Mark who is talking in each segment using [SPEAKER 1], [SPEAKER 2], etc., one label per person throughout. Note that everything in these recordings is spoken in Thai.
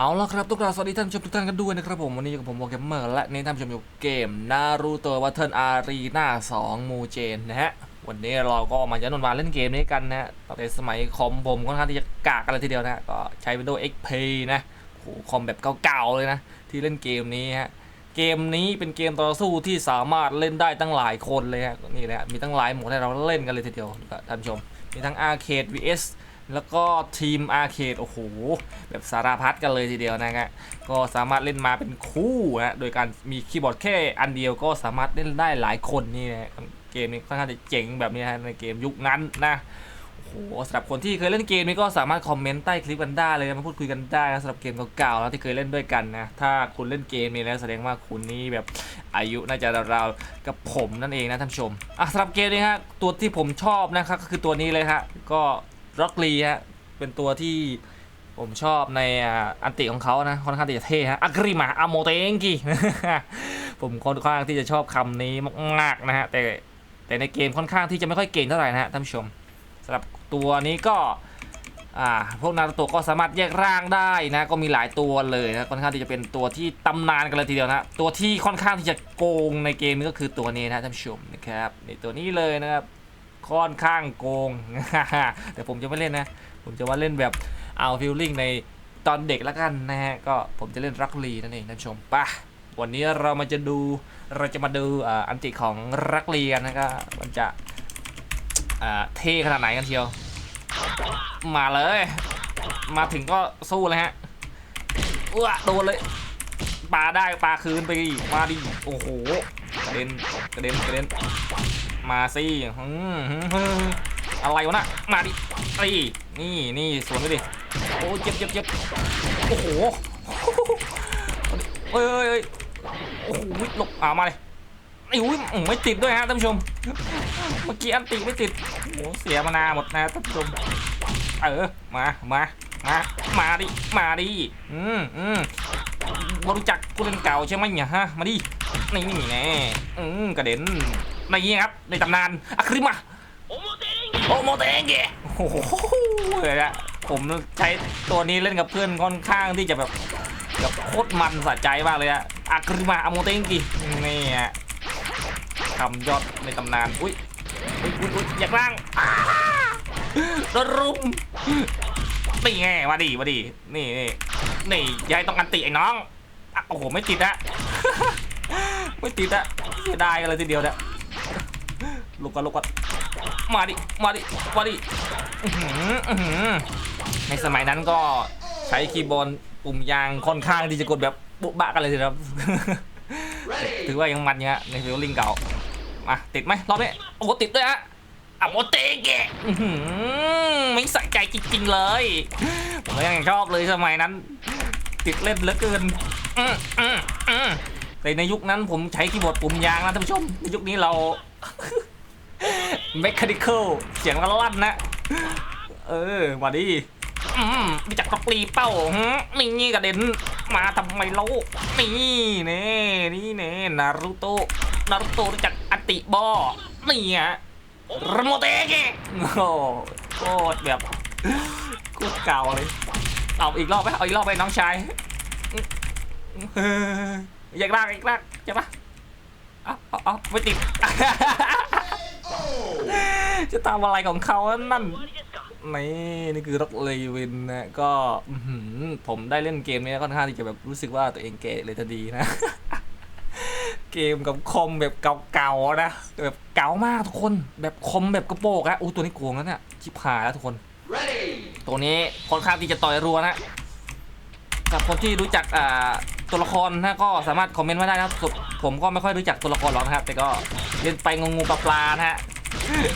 [SPEAKER 1] เอาละครับทุกท่านสวัสดีท่านผู้ชมทุกท่านกันด้วยนะครับผมวันนี้อยู่กับผมวอลเกมเมอร์และนี่ท่านผู้ชมอยู่เกมนารูโตะวัตเทิลอารีนา2มูเจนนะฮะวันนี้เราก็มาย้อนวันเล่นเกมนี้กันนะฮะตั้งแต่สมัยคอมผมค่อนข้างที่จะกากกันเลยทีเดียวนะก็ใช้ Windows XP นะโหคอมแบบเก่าๆเลยนะ ที่เล่นเกมนี้ฮะเกมนี้เป็นเกมต่อสู้ที่สามารถเล่นได้ตั้งหลายคนเลยฮะนี่แหละมีตั้งหลายโหมดให้เราเล่นกันเลยทีเดียวท่านผู้ชมมีทั้งอาร์เคด vs แล้วก็ทีมอาร์เคดโอ้โห แบบสารพัดกันเลยทีเดียวนะฮะก็สามารถเล่นมาเป็นคู่นะโดยการมีคีย์บอร์ดแค่อันเดียวก็สามารถเล่นได้หลายคนนี่นะเกมนี้ค่อนข้างจะเจ๋งแบบนี้นะในเกมยุคนั้นนะโอ้โหสำหรับคนที่เคยเล่นเกมนี้ก็สามารถคอมเมนต์ใต้คลิปกันได้เลยนะมาพูดคุยกันได้นะสำหรับเกมเก่าๆแล้วที่เคยเล่นด้วยกันนะถ้าคุณเล่นเกมนี้แล้วแสดงว่าคุณนี่แบบอายุน่าจะราวๆกับผมนั่นเองนะท่านผู้ชมอะสำหรับเกมนี้ฮะตัวที่ผมชอบนะครับก็คือตัวนี้เลยฮะก็ ร็อกลีฮะเป็นตัวที่ผมชอบในอันติของเขานะค่อนข้างที่จะเท่ฮะอักริมาอโมเตงกีผมค่อนข้างที่จะชอบคำนี้มากๆนะฮะแต่แต่ในเกมค่อนข้างที่จะไม่ค่อยเก่งเท่าไหร่นะฮะท่านผู้ชมสำหรับตัวนี้ก็อ่าพวกนารูโตะก็สามารถแยกร่างได้นะก็มีหลายตัวเลยนะค่อนข้างที่จะเป็นตัวที่ตำนานกันเลยทีเดียวนะตัวที่ค่อนข้างที่จะโกงในเกมนี้ก็คือตัวนี้นะท่านผู้ชมนะครับในตัวนี้เลยนะครับ ค่อนข้างโกง แต่ผมจะไม่เล่นนะ ผมจะว่าเล่นแบบเอาฟิลลิ่งในตอนเด็กละกันนะฮะ ก็ผมจะเล่นรักลีนั่นเองท่านชมป่ะวันนี้เรามาจะดูเราจะมาดูอันติของรักลีกันนะครับมันจะเท่ขนาดไหนกันเชียว มาเลย มาถึงก็สู้เลยฮะอ้วโดนเลยปาได้ปาคืนไปมาดิโอ้โหกระเด็นกระเด็นกระเด็น มาสิอืมหืมหืมอะไรวะน่ะมาดิไอ้นี่นี่สวนไปดิโอ้เจ็บเจ็บเจ็บโอ้โหเอ้ยเอ้ยเอ้ยโอ้โหหลบอ่ามาเลยไอ้อุ้ยไม่ติดด้วยฮะท่านผู้ชม เมื่อกี้อันติไม่ติดโอ้เสียมานาหมดนะท่านผู้ชม เออ มา มา มา มาดิ มาดิ อืมอืมบรู้จักผู้เล่นเก่าใช่ไหมเนี่ยฮะ มาดิ นี่นี่แน่อืมกระเด็น นี่ครับในตำนานอะคริมาโอโมเตงเกะโอ้โหเลยอะผมใช้ตัวนี้เล่นกับเพื่อนค่อนข้างที่จะแบบแบบโคตรมันสะใจมากเลยอะอะคริมาอโมเตงกินี่อะคำยอดในตำนานอุ้ยอุ้ยอุ้ยอุ๊ยอยากร่างอ้าโดนรุมนี่ไงมาดิมาดินี่นี่นี่ยายต้องอันติไอ้น้องอะโอ้โหไม่ติดอะไม่ติดอะเสียดายกันเลยทีเดียวเนี่ย ลุกก่อนลุกก่อนมาดิ มาดิ มาดิในสมัยนั้นก็ใช้คีย์บอร์ดปุ่มยางค่อนข้างที่จะกดแบบบุบะกันเลยทีครับ ถือว่ายังมันเนี้ยในฟิลลิ่งเก่า มาติดไหมรอบนี้ โอ้โหติดด้วยฮะอะโมเตเกะไม่ใส่ใจจริงๆเลยผมยังชอบเลยสมัยนั้น ติดเล่นเหลือเกินแต่ในยุคนั้นผมใช้คีย์บอร์ดปุ่มยางนะท่านผู้ชม ในยุคนี้เรา เมคานิคอลเสียงลั่นๆนะ เออมาดิอืมมีจักรปรีเป้าหึนี่นี่กระเด็น มาทำไมเล่านี่เน่นี่เน่นารูโตะนารูโตะรู้จักอติบอนี่ฮะรโมเตะกะโอ้โหโคตรแบบโคตรเก่าเลย เอาอีกรอบไหมเอาอีกรอบไปน้องชายเอออยากลากอีกลากใช่ปะอาเอาเอาไม่ติด จะทำอะไรของเขานั่นนี่นี่คือร็อกเลวินนะก็ผมได้เล่นเกมนี้ค่อนข้างที่จะแบบรู้สึกว่าตัวเองเก๋เลยทันทีนะ เกมกับคอมแบบเก่าๆนะแบบเก่ามากทุกคนแบบคอมแบบกระโปรงอะอู้ตัวนี้โกงแล้วเนี่ยชิบหายแล้วทุกคน ตัวนี้ค่อนข้างที่จะต่อยรัวนะสำหรับคนที่รู้จักอ่าตัวละครนะก็สามารถคอมเมนต์มาได้นะผมก็ไม่ค่อยรู้จักตัวละครหรอกนะครับแต่ก็เล่นไปงงๆปลาๆนะฮะ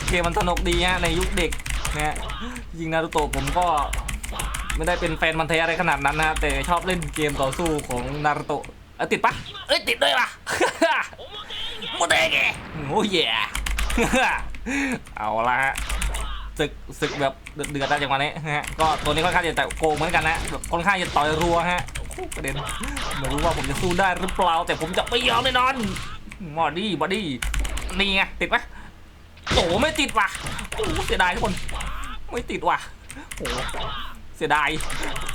[SPEAKER 1] เกมมันสนุกดีฮะในยุคเด็กนะฮะยิงนารูโตะผมก็ไม่ได้เป็นแฟนมันธุ์แท้อะไรขนาดนั้นนะฮะแต่ชอบเล่นเกมต่อสู้ของนารูโตะเอ้ยติดปะเอ้ยติดด้วยปะโมเดเกะโอ้ยเอาละฮะศึกศึกแบบเดือดๆนะจังหวะนี้นะฮะก็ตัวนี้ค่อนข้างจะแต่โกงเหมือนกันนะแบบค่อนข้างจะต่อยรัวฮะโอ้โหประเด็นไม่รู้ว่าผมจะสู้ได้หรือเปล่าแต่ผมจะไม่ยอมแน่นอนบอดี้บอดี้นี่ไงติดปะ โอ้ไม่ติดว่ะโอ้เสียดายทุกคน ไม่ติดว่ะโอ้เสียดาย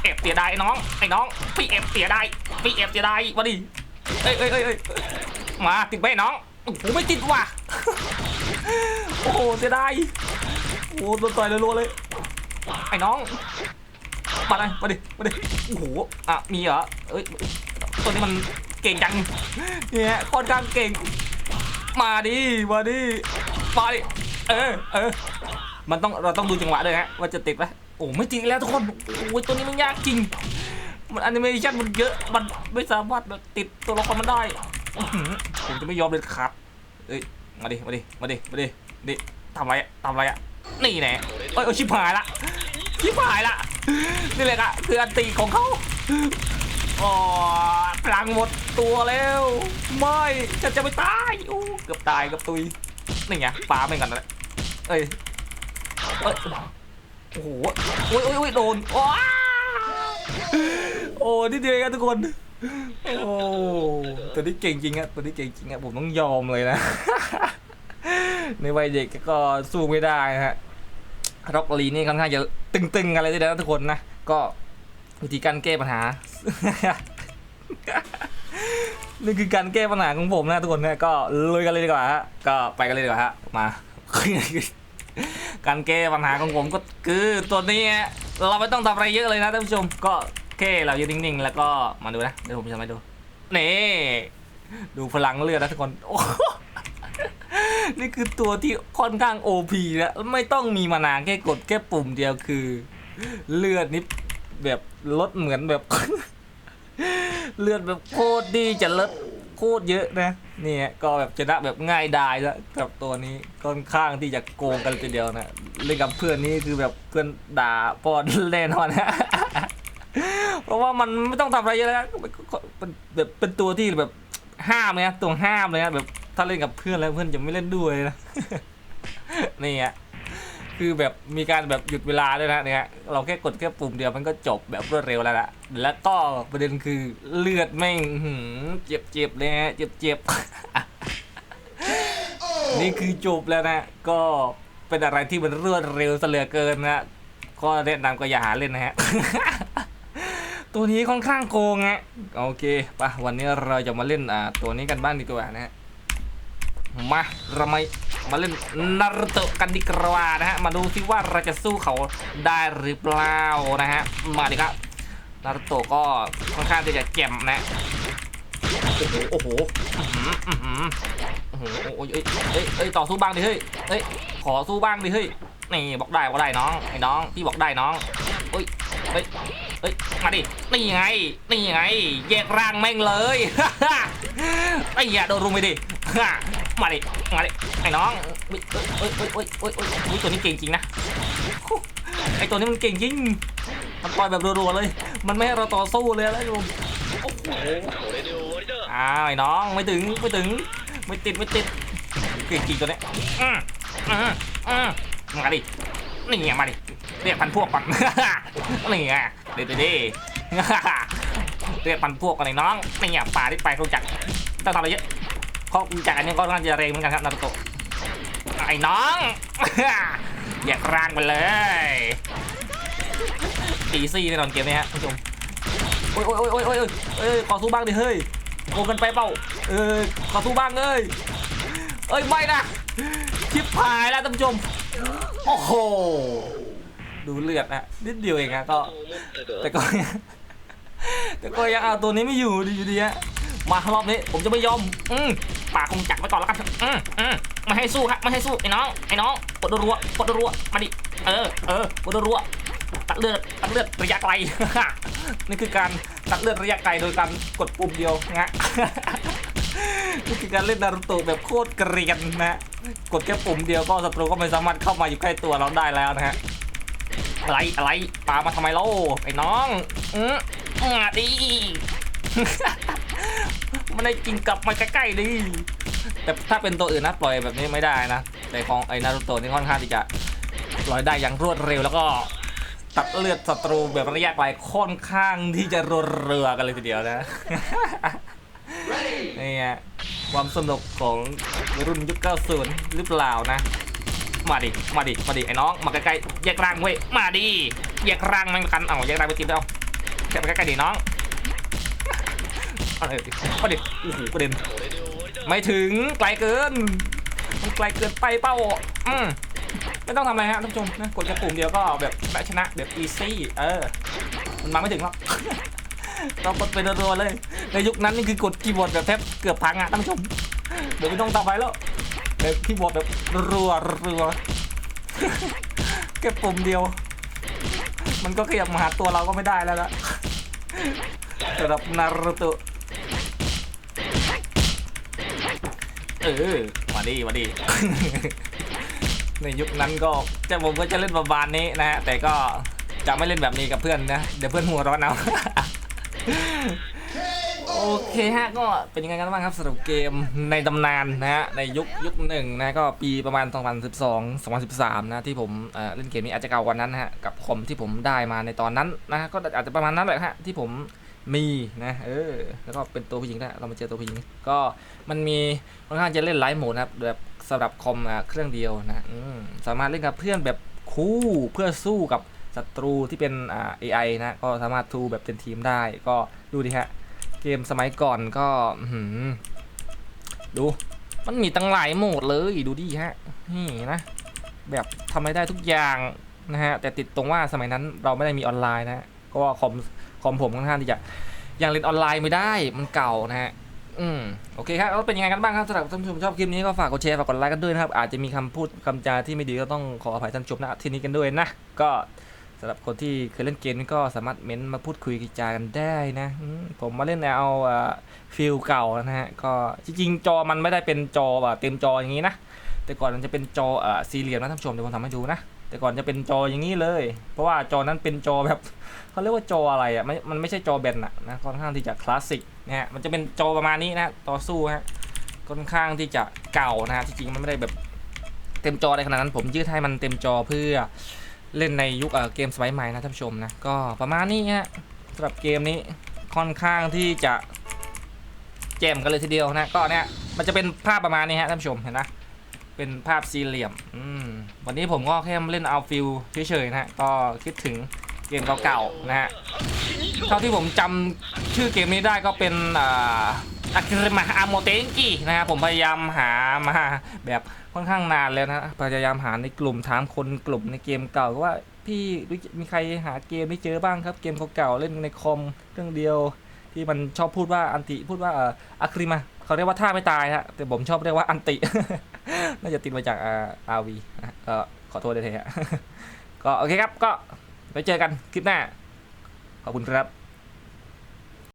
[SPEAKER 1] เอฟเสียดายไอ้น้อง ไอ้น้อง พี่เอฟเสียดาย พี่เอฟเสียดายมาดิเอ้ยเอ้ยเอ้ยมาติดไปน้อง โอ้โหไม่ติดว่ะ โอ้โหเสียดายโอ้โดนต่อยเลยรัวๆเลย ไอ้น้องมาเลยมาดิ มาดิ โอ้โห อะ มีเหรอ เอ้ย ตัวนี้มันเก่งจัง เนี่ยค่อนข้างเก่ง มาดิ มาดิ มาดิเออเออมันต้องเราต้องดูจังหวะด้วยฮะว่าจะติดไหมโอ้ไม่ติดแล้วทุกคนโอ้ยตัวนี้มันยากจริง มันแอนิเมชันมันเยอะมันไม่สามารถแบบติดตัวละครมันได้ผมจะไม่ยอมเลยครับเอ้ยมาดิมาดิมาดิมาดิดิทำอะไรอะทำอะไรอะนี่แน่เอ้ยเอชิบหายละชิบหายละนี่แหละอะคืออันตีของเขาอ๋อพลังหมดตัวแล้ว ไม่ฉันจะไม่ตายอู้เกือบตายเกับตุย นี่ไงปาไม่กันนะเอ้ยเอ้ยโอ้โหโอ้ยโอ้ยโอ้ยโดนว้าโอ้นี่เดียวเองครับทุกคน โอ้ตัวนี้เก่งจริงอะตัวนี้เก่งจริงอะผมต้องยอมเลยนะ ในวัยเด็กก็สู้ไม่ได้นะฮะร็อกลีนี่ค่อนข้างจะตึงๆอะไรทีเดียนะทุกคนนะ ก็วิธีการแก้ปัญหา นี่คือการแก้ปัญหาของผมนะทุกคนนะก็ลุยกันเลยดีกว่าฮะก็ไปกันเลยดีกว่าฮะมา การแก้ปัญหาของผมก็คือตัวนี้เราไม่ต้องทำอะไรเยอะเลยนะท่านผู้ชม ก็แค่เรายืนนิ่งๆ แล้วก็มาดูนะเดี๋ยวผมจะทำให้ดูนี่ดูพลังเลือดนะทุกคนโอ้นี่คือตัวที่ค่อนข้าง OP แล้วไม่ต้องมีมานานแค่กดแค่ปุ่มเดียวคือ เลือดนี่แบบลดเหมือนแบบ เลือดแบบโคตรดีจะเลดโคตรเยอะนะนี่ก็แบบชนะแบบง่ายดายแล้วกับตัวนี้ค่อนข้างที่จะโกงกันทีเดียวนะเล่นกับเพื่อนนี่คือแบบเพื่อนด่าปอนแน่นอนนะเพราะว่ามันไม่ต้องทำอะไรเยอะแล้วเป็นแบบเป็นตัวที่แบบห้ามเลยนะตัวห้ามเลยนะแบบถ้าเล่นกับเพื่อนแล้วเพื่อนจะไม่เล่นด้วยนะนี่ฮะ คือแบบมีการแบบหยุดเวลาด้วยนะเนี่ยเราแค่กดแค่ปุ่มเดียวมันก็จบแบบรวดเร็วแล้วละแล้วก็ประเด็นคือเลือดแม่งอื้อหือเจ็บเจ็บเลยฮะเจ็บเจ็บนี่คือจบแล้วนะก็เป็นอะไรที่มันรวดเร็วเสลือเกินนะก็แนะนำก็อย่าหาเล่นนะฮะตัวนี้ค่อนข้างโกงฮะโอเคปะวันนี้เราจะมาเล่นอ่าตัวนี้กันบ้างดีกว่านะฮะมาเรามา มาเล่นนารุโตะกันดีกว่านะฮะ มาดูซิว่าเราจะสู้เขาได้หรือเปล่านะฮะ มาดิครับนารุโตะก็ค่อนข้างจะแจ่มนะ โอ้โห โอ้โหอือหืออื้อหือโอ้โหโอ้ยเอ้ยเอ้ย ต่อสู้บ้างดิเฮ้ย เอ้ย ขอสู้บ้างดิเฮ้ย นี่บอกได้บอกได้น้อง ไอ้น้อง พี่บอกได้น้องเอ้ยเอ้ยเฮ้ย มาดิ นี่ไง นี่ไง แยกร่างแม่งเลยไอ้เหี้ยโดนรุมไปดิ มาดิมาดิไอ้น้องเฮ้ยเฮ้ยเฮ้ยเฮ้ยเฮ้ยเฮ้ยตัวนี้เก่งจริงนะไอ้ตัวนี้มันเก่งจริงมันต่อยแบบรัวๆเลย มันไม่ให้เราต่อสู้เลยแล้วลุงโอ้โหอ้าวไอ้น้องไม่ถึงไม่ถึงไม่ติดไม่ติดเก่งจริงตัวเนี้ยอืมอืมอืมมาดินี่ไงมาดิเรียกพันพวกก่อนนี่ไงเด็ดเด็เรียกพันพวกก่อนไอ้น้องนี่ไงป่าที่ไปรู้จักต้องทำอะไรเยอะ เขารู้จักอันนี้ก็น่าจะเร็งเหมือนกันครับนารุโตะไอ้น้องแยากร่างไปเลยตีซี่แน่นอนเกมนี้ฮะผู้ชมโอ้ยโอ้ยโอ้ยโอ้ยโอ้ยเอ้ยขอสู้บ้างดิเฮ้ยโกงกันไปเปล่าเออขอสู้บ้างเอ้ยเอ้ยไม่นะชิบหายแล้วท่านผู้ชมโอ้โหดูเลือดนะนิดเดียวเองอะก็แต่ก็แต่ก็ยังเอาตัวนี้ไม่อยู่ดีอยู่ดีฮะ มารอบนี้ผมจะไม่ยอม อืมปากคงจักไว้ก่อนแล้วกันอืมอืมไม่ให้สู้ครับไม่ให้สู้ไอ้น้องไอ้น้องกดรัวกดรัวมาดิเออเออกดรัวตัดเลือดตัดเลือดระยะไกลนี่คือการตัดเลือดระยะไกลโดยการกดปุ่มเดียวนะนี่คือการเล่นนารูโตะแบบโคตรเกรียนนะกดแค่ปุ่มเดียวก็ศัตรูก็ไม่สามารถเข้ามาอยู่ใกล้ตัวเราได้แล้วนะฮะอะไรอะไรปามาทำไมเล่าไอ้น้องอืมอะดี มันได้กินกลับมาใกล้ๆดิแต่ถ้าเป็นตัวอื่นนะปล่อยแบบนี้ไม่ได้นะแต่ของไอ้นารูโตะนี่ค่อนข้างที่จะปล่อยได้อย่างรวดเร็วแล้วก็ตัดเลือดศัตรูแบบระยะไกลค่อนข้างที่จะรวดเรือกันเลยทีเดียวนะนี่ไงความสนุกของรุ่นยุค90หรือเปล่านะ มาดิ มาดิ มาดิ ไอ้น้อง มาใกล้ๆแยกร่างเว้ย มาดิ แยกร่างมันกัน เอาแยกร่างไปทีมแล้วแค่ไปใกล้ๆดิน้องเอาเลยเอาดิโอ้โหกระเด็นไม่ถึงไกลเกินมันไกลเกินไปเป้าอืมไม่ต้องทำอะไรฮะท่านผู้ชมนะกดแค่ปุ่มเดียวก็แบบได้ชนะแบบอีซี่เออมันมาไม่ถึงหรอกเรากดเป็นรัวๆเลย ในยุคนั้นนี่คือกดคีย์บอร์ดแบบแทบเกือบพังอะท่านผู้ชมเดี๋ยวไม่ต้องต่อไปแล้วแบบคีย์บอร์ดแบบรัวรัวแค่ปุ่มเดียว มันก็ขยับมาหาตัวเราก็ไม่ได้แล้วละสำหรับนารูโตะ ออมาดีมาดี ในยุคนั้นก็จะผมก็จะเล่นประมาณนี้นะฮะแต่ก็จะไม่เล่นแบบนี้กับเพื่อนนะเดี๋ยวเพื่อนหัวร้อนเอาโอเคฮะก็เป็นยังไงกันบ้างครับสำหรับเกมในตำนานนะฮะในยุคยุคหนึ่งนะก็ปีประมาณ 2012 2013 นะที่ผมเอ่อเล่นเกมนี้อาจจะเก่ากว่านั้นนะฮะกับคอมที่ผมได้มาในตอนนั้นนะฮะก็อาจจะประมาณนั้นแหละฮะที่ผม มีนะเออแล้วก็เป็นตัวผู้หญิงนะเรามาเจอตัวผู้หญิง ก็มันมีค่อนข้างจะเล่นไลฟ์โหมดนะครับแบบสำหรับคอมอะเครื่องเดียวนะสามารถเล่นกับเพื่อนแบบคู่เพื่อสู้กับศัตรูที่เป็นอ่า AI นะก็สามารถทูแบบเป็นทีมได้ ก็ดูดิฮะเกมสมัยก่อนก็หืดู มันมีตั้งหลายโหมดเลยดูดิฮะนี่นะแบบทำอะไรได้ทุกอย่างนะฮะแต่ติดตรงว่าสมัยนั้นเราไม่ได้มีออนไลน์นะ ก็ว่าคอมคอมผมค่อนข้างที่จะยังเล่นออนไลน์ไม่ได้มันเก่านะฮะอืมโอเคครับแล้วเป็นยังไงกันบ้างครับสำหรับท่านผู้ชมชอบคลิปนี้ก็ฝากกดแชร์ฝากกดไลค์กันด้วยนะครับอาจจะมีคำพูดคำจาที่ไม่ดีก็ต้องขออภัยท่านผู้ชมนะที่นี้กันด้วยนะก็สำหรับคนที่เคยเล่นเกมนี้ก็สามารถเม้นต์มาพูดคุยกิจากันได้นะอืมผมมาเล่นแนวฟิลเก่านะฮะก็จริงๆจอมันไม่ได้เป็นจอแบบเต็มจออย่างนี้นะแต่ก่อนมันจะเป็นจอเอ่อสี่เหลี่ยมนะท่านผู้ชมเดี๋ยวผมทำให้ดูนะ แต่ก่อนจะเป็นจออย่างนี้เลย เพราะว่าจอนั้นเป็นจอแบบเขาเรียกว่าจออะไรอะไม่มันไม่ใช่จอแบนอะนะค่อนข้างที่จะคลาสสิกนะฮะมันจะเป็นจอประมาณนี้นะต่อสู้ฮะค่อนข้างที่จะเก่านะฮะที่จริงมันไม่ได้แบบเต็มจออะไรขนาดนั้นผมยืดให้มันเต็มจอเพื่อเล่นในยุคเอ่อเกมสมัยใหม่นะท่านผู้ชมนะก็ประมาณนี้ฮะสำหรับเกมนี้ค่อนข้างที่จะแจ่มกันเลยทีเดียวนะก็เนี่ยมันจะเป็นภาพประมาณนี้ฮะท่านผู้ชมเห็นนะ เป็นภาพสี่เหลี่ยมวันนี้ผมก็แค่เล่นเอาฟิลเฉยๆนะฮะก็คิดถึงเกมเก่าๆนะฮะเท่าที่ผมจำชื่อเกมนี้ได้ก็เป็นอากิริมาอาโมเตงกินะครับผมพยายามหามาแบบค่อนข้างนานแล้วนะพยายามหาในกลุ่มถามคนกลุ่มในเกมเก่าว่าพี่มีใครหาเกมไม่เจอบ้างครับ เกมเก่าๆเล่นในคอมเครื่องเดียวที่มันชอบพูดว่าอันติพูดว่าอ่ออาคริมาเขาเรียกว่าท่าไม่ตายฮะแต่ผมชอบเรียกว่าอันติ น่าจะติดมาจากอาร์วีนะก็ขอโทษด้วยเถอะฮะก็โอเคครับ ก็ไปเจอกันคลิปหน้า ขอบคุณครับ